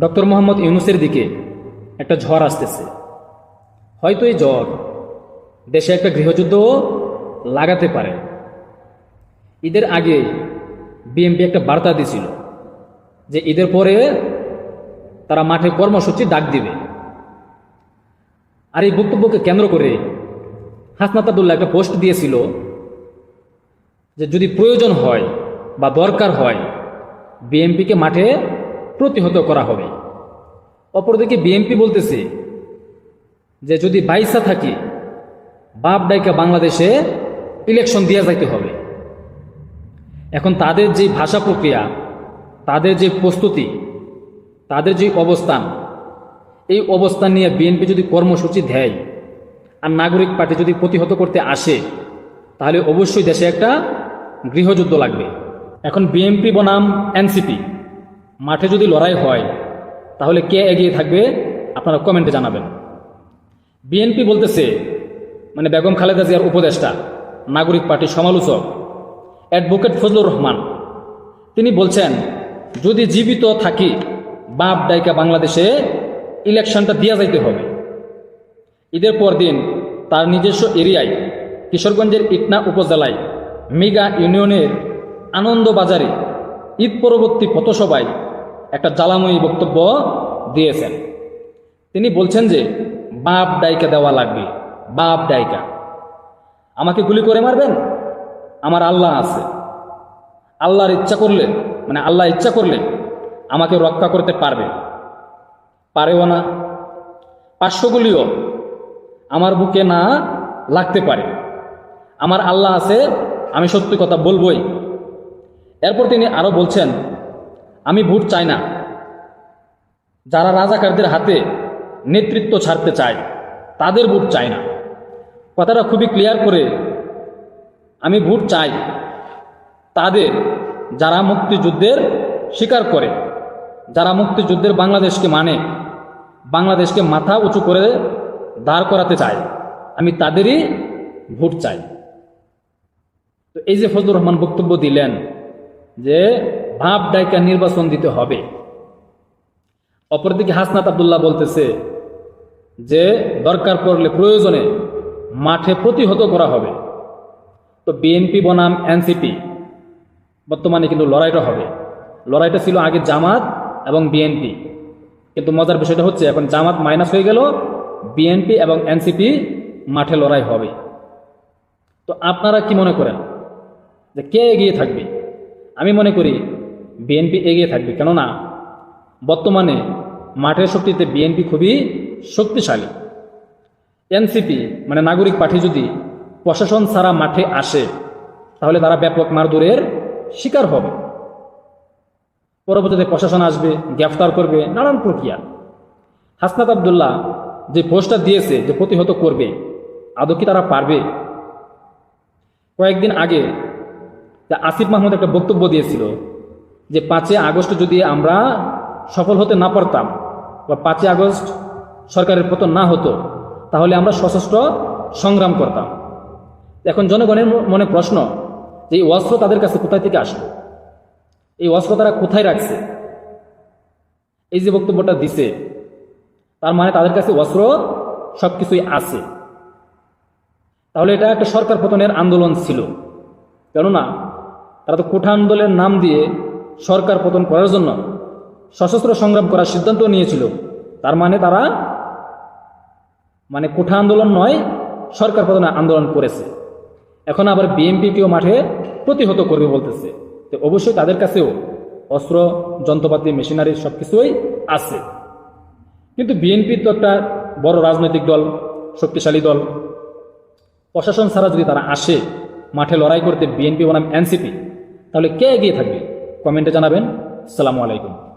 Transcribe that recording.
Doctor Mohammad ইউনুসের দিকে একটা ঝড় আসতেছে। হয়তো এই ঝড় দেশে একটা গৃহযুদ্ধও লাগাতে পারে। ঈদের আগে বিএমপি একটা বার্তা দিছিল যে ঈদের পরে তারা মাঠে কর্মসূচি ডাক দিবে। আর এই বক্তব্যকে কেন্দ্র করে হাসনাত আবদুল্লাহ একটা পোস্ট দিয়েছিল যে যদি প্রয়োজন হয় বা দরকার হয় বিএমপিকে মাঠে প্রতিহত করা হবে। অপরদিকে বিএনপি বলতেছে যে, যদি বাইসা থাকি, বাপ ডাইকা বাংলাদেশে ইলেকশন দিয়ে যাইতে হবে। এখন তাদের যে ভাষা প্রক্রিয়া, তাদের যে প্রস্তুতি, তাদের যে অবস্থান, এই অবস্থান নিয়ে বিএনপি যদি কর্মসূচি দেয়, আর নাগরিক পার্টি যদি প্রতিহত করতে আসে, তাহলে অবশ্যই দেশে একটা গৃহযুদ্ধ লাগবে। এখন বিএনপি বনাম এনসিপি। মাঠে যদি লড়াই হয়, তাহলে কে এগিয়ে থাকবে আপনারা কমেন্টে জানাবেন। বিএনপি বলতেছে মানে বেগম খালেদা জিয়ার উপদেষ্টা, নাগরিক পার্টির সমালোচক, অ্যাডভোকেট ফজলুর রহমান। তিনি বলছেন, যদি জীবিত থাকি, বাপ ডাইকা বাংলাদেশে ইলেকশনটা দিয়া যাইতে হবে। ঈদের পর দিন তার নিজস্ব এরিয়ায় কিশোরগঞ্জের ইটনা উপজেলায় মেগা ইউনিয়নের আনন্দবাজারে ঈদ পরবর্তী পথসভায় একটা জ্বালাময়ী বক্তব্য দিয়েছেন। তিনি বলছেন যে, বাপ ডাইকা দেওয়া লাগবে, বাপ ডাইকা আমাকে গুলি করে মারবেন? আমার আল্লাহ আছে। আল্লাহর ইচ্ছা করলে মানে আল্লাহ ইচ্ছা করলে আমাকে রক্ষা করতে পারবে। পারেও না। পার্শ্বগুলিও আমার বুকে না লাগতে পারে। আমার আল্লাহ আছে, আমি সত্যি কথা বলবই। এরপর তিনি আরও বলছেন আমি ভোট চাই না। যারা রাজাকারদের হাতে নেতৃত্ব ছাড়তে চায়, তাদের ভোট চাই না। কথাটা খুবই ক্লিয়ার করে আমি ভোট চাই তাদের যারা মুক্তিযুদ্ধের স্বীকার করে, যারা মুক্তিযুদ্ধের বাংলাদেশকে মানে বাংলাদেশকে মাথা উঁচু করে দাঁড় করাতে চায়, আমি তাদেরই ভোট চাই। তো এই যে ফজলুর রহমান বক্তব্য দিলেন যে ভাব ডাইকা নির্বাচন দিতে হবে। অপরদিকে হাসনাত আবদুল্লাহ বলতেছে যে, দরকার পড়লে প্রয়োজনে মাঠে প্রতিহত করা হবে। তো বিএনপি বনাম এনসিপি বর্তমানে কিন্তু লড়াইটা হবে। লড়াইটা ছিল আগে জামাত এবং বিএনপি। কিন্তু মজার বিষয়টা হচ্ছে, এখন জামাত মাইনাস হয়ে গেল, বিএনপি এবং এনসিপি মাঠে লড়াই হবে। তো আপনারা কি মনে করেন যে কে এগিয়ে থাকবে? আমি মনে করি বিএনপি এগিয়ে থাকবে। কেননা বর্তমানে মাঠের শক্তিতে বিএনপি খুবই শক্তিশালী। এনসিপি মানে নাগরিক পার্টি যদি প্রশাসন ছাড়া মাঠে আসে, তাহলে তারা ব্যাপক মারধরের শিকার হবে। পরবর্তীতে প্রশাসন আসবে, গ্রেফতার করবে, নানান প্রক্রিয়া। হাসনাত আবদুল্লাহ যে পোস্টটা দিয়েছে যে প্রতিহত করবে, আদৌ কি তারা পারবে? কয়েকদিন আগে আসিফ মাহমুদ একটা বক্তব্য দিয়েছিল যে পাঁচই আগস্ট যদি আমরা সফল হতে না পারতাম বা পাঁচই আগস্ট সরকারের পতন না হতো, তাহলে আমরা সশস্ত্র সংগ্রাম করতাম। এখন জনগণের মনে প্রশ্ন যে এই অস্ত্র তাদের কাছে কোথায় থেকে আসলো? এই অস্ত্র তারা কোথায় রাখছে? এই যে বক্তব্যটা দিছে, তার মানে তাদের কাছে অস্ত্র সব কিছুই আছে। তাহলে এটা একটা সরকার পতনের আন্দোলন ছিল। কেননা তারা তো কোঠা আন্দোলনের নাম দিয়ে সরকার পতন করার জন্য সশস্ত্র সংগ্রাম করার সিদ্ধান্ত নিয়েছিল। তার মানে তারা মানে কোঠা আন্দোলন নয়, সরকার পতনের আন্দোলন করেছে। এখন আবার বিএনপিকেও মাঠে প্রতিহত করবে বলতেছে। তো অবশ্যই তাদের কাছেও অস্ত্র, যন্ত্রপাতি, মেশিনারি সব কিছুই আছে। কিন্তু বিএনপি তো একটা বড় রাজনৈতিক দল, শক্তিশালী দল। প্রশাসন ছাড়া যদি তারা আসে, মাঠে লড়াই করতে বিএনপি বনাম এনসিপি, তাহলে কে এগিয়ে থাকবে? কমেন্টে জানাবেন। সালামু আলাইকুম।